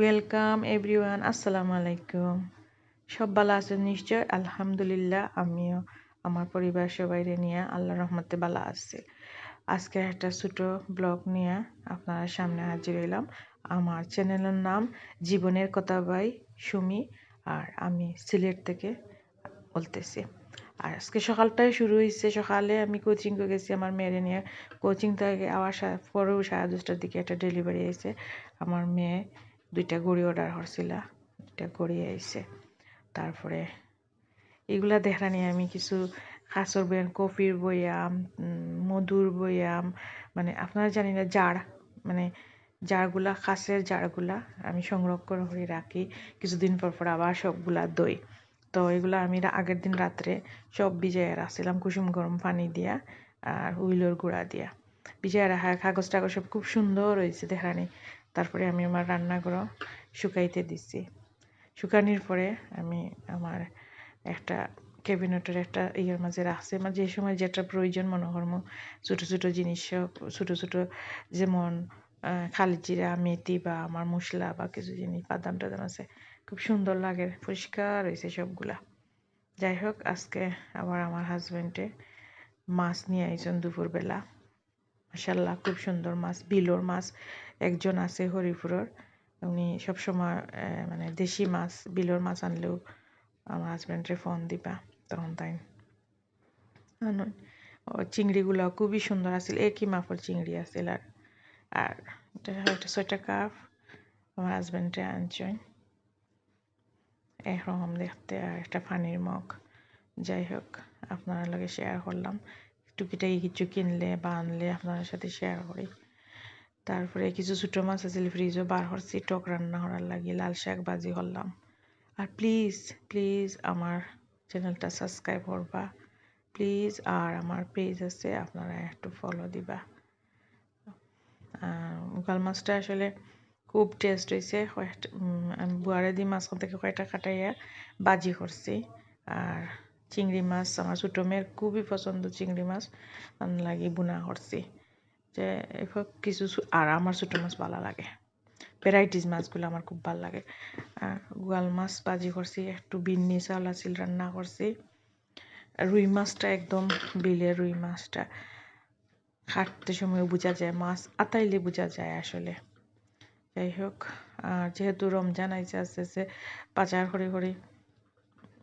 Welcome everyone আসসালামু আলাইকুম সব ভালো আছেন? নিশ্চয়? আলহামদুলিল্লাহ, আমিও। আমার পরিবার সবাইরে নিয়ে আল্লাহ রহমতে ভালো আছে। আজকে একটা ছোটো ব্লগ নিয়ে আপনার সামনে হাজির হইলাম। আমার চ্যানেলের নাম জীবনের কথা বাই সুমি, আর আমি সিলেট থেকে বলতেছি। আর আজকে সকালটাই শুরু হয়েছে সকালে আমি কোচিং গেছি। আমার মেয়েরে নিয়ে কোচিং থেকে আওয়ার পরেও সাড়ে দশটার দিকে একটা ডেলিভারি এসে আমার মেয়ে দুইটা গড়ি অর্ডার করছিল, দুইটা গড়ি আইছে। তারপরে এগুলা দেখা নিয়ে আমি কিছু খাসর বয়াম কফির বয়াম মধুর বয়াম মানে আপনারা জানি না, জার মানে জারগুলা, খাসের জারগুলা আমি সংরক্ষণ করে রাখি। কিছুদিন পর পর আবার সবগুলা দই। তো এগুলো আমি আগের দিন রাত্রে সব ভিজাইয়া রাখছিলাম কুসুম গরম পানি দিয়া আর উইলোর গুঁড়া দিয়া। ভিজাইয়া রাখা কাগজ টাগজ সব খুব সুন্দর হয়েছে দেখানি তারপরে আমি আমার রান্নাঘর শুকাইতে দিছি। শুকানির পরে আমি আমার একটা ক্যাবিনেটের একটা ইয়ের মাঝে রাখছে। মানে যে সময় যেটা প্রয়োজন মনে ছোটো ছোটো জিনিস ছোটো ছোটো যেমন খালি জিরা, মেথি বা আমার মশলা বা কিছু জিনিস বাদাম টাদাম আছে, খুব সুন্দর লাগে, পরিষ্কার হয়েছে সবগুলা। যাই হোক, আজকে আবার আমার হাজব্যান্ডে মাছ নিয়ে আইছেন দুপুরবেলা। মাসাল্লাহ খুব সুন্দর মাছ, বিলোর মাছ। একজন আছে হরিপুরের, উনি সবসময় মানে দেশি মাছ, বিলোর মাছ আনলেও আমার হাজব্যান্ডে ফোন দিবা, তখন তাই। চিংড়িগুলো খুবই সুন্দর আছিল একই মাপের চিংড়ি আছিল আর আর এটা ছয়টা কাপ আমার হাজব্যান্ডে আনছেন একরকম দেখতে, আর একটা পানির মগ যাই হোক, আপনার লগে শেয়ার করলাম। টুকিটাকি কিছু কিনলে বা আনলে আপনার সাথে শেয়ার করি। তারপরে কিছু ছোটো মাছ আছিল ফ্রিজও বার করছি, টক রান্না করার লাগে, লাল শাক ভাজি করলাম। আর প্লিজ প্লিজ আমার চ্যানেলটা সাবস্ক্রাইব করবা। প্লিজ আর আমার পেজ আছে, আপনারা একটু ফলো দিবা। গাল মাছটা আসলে খুব টেস্ট হয়েছে আমি বুয়ারে দি মাছ থেকে কয়েকটা কাটাইয়া বাজি করছি। আর চিংড়ি মাছ আমার ছোটো মেয়ের খুবই পছন্দ চিংড়ি মাছ। লাগে বুনা করছি। যে এসব কিছু আর আমার ছোটো মাছ ভালো লাগে। ভ্যারাইটিস মাছগুলো আমার খুব ভালো লাগে। গোয়াল মাছ বাজি করছি, একটু বিন্নি চাউল আছিল রান্না করছি। রুই মাছটা একদম বিলে রুই মাছটা। কাটতে সময় বোঝা যায়, মাছ আতাইলে বোঝা যায় আসলে। যাই হোক, আর যেহেতু রমজান আইসে আস্তে আস্তে বাজার করে করে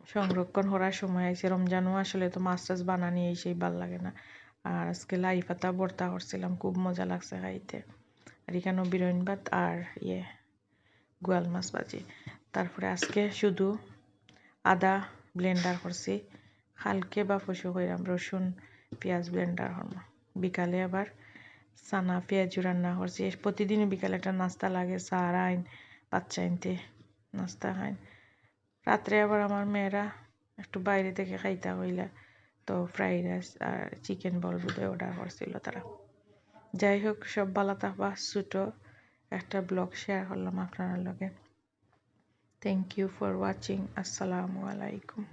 সংরক্ষণ করার সময় আইসে রমজানও আসলে তো মাছ টাছ বানানি এই সেই ভালো লাগে না। আর আজকে লাই পাতা ভর্তা করছিলাম, খুব মজা লাগছে খাইতে। আর এখানেও বিরইন ভাত আর ইয়ে গোয়াল মাছ ভাজি। তারপরে আজকে শুধু আদা ব্লেন্ডার করছি। হালকে বা ফসু কইরাম, রসুন, পেঁয়াজ ব্লেন্ডার হরম বিকালে আবার সানা পেঁয়াজু রান্না করছি। প্রতিদিনই বিকালে একটা নাস্তা লাগে সার আইন, বাচ্চা আইনতে নাস্তা খাইন। রাত্রে আবার আমার মেয়েরা একটু বাইরে থেকে খাইতা হইলা তো ফ্রাইড রাইস আর চিকেন বল বোধহয় অর্ডার করছিল তারা। যাই হোক, সব বালা তাহবা ছোটো একটা ব্লগ শেয়ার করলাম আপনার লগে। থ্যাংক ইউ ফর ওয়াচিং আসসালামু আলাইকুম।